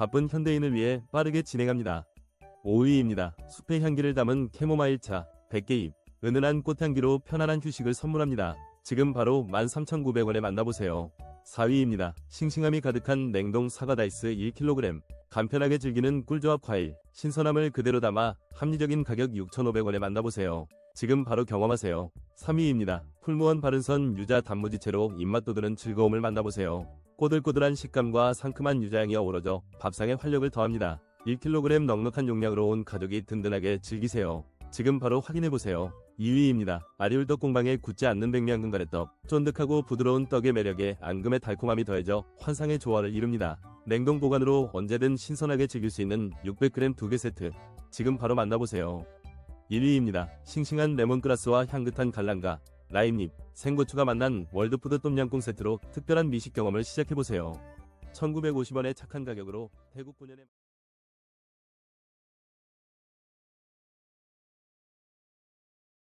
바쁜 현대인을 위해 빠르게 진행합니다. 5위입니다. 숲의 향기를 담은 캐모마일 차 100개잎 은은한 꽃향기로 편안한 휴식을 선물합니다. 지금 바로 13,900원에 만나보세요. 4위입니다. 싱싱함이 가득한 냉동 사과 다이스 1kg 간편하게 즐기는 꿀조합 과일 신선함을 그대로 담아 합리적인 가격 6,500원에 만나보세요. 지금 바로 경험하세요. 3위입니다. 풀무원 바른선 유자 단무지채로 입맛 돋우는 즐거움을 만나보세요. 꼬들꼬들한 식감과 상큼한 유자향이 어우러져 밥상에 활력을 더합니다. 1kg 넉넉한 용량으로 온 가족이 든든하게 즐기세요. 지금 바로 확인해보세요. 2위입니다. 아리울떡 공방에 굳지 않는 백미앙금 가래떡. 쫀득하고 부드러운 떡의 매력에 앙금의 달콤함이 더해져 환상의 조화를 이룹니다. 냉동 보관으로 언제든 신선하게 즐길 수 있는 600g 2개 세트. 지금 바로 만나보세요. 1위입니다. 싱싱한 레몬그라스와 향긋한 갈랑가, 라임잎, 생고추가 만난 월드푸드 똠양꿍 세트로 특별한 미식 경험을 시작해보세요. 1950원의 착한 가격으로 태국 본연의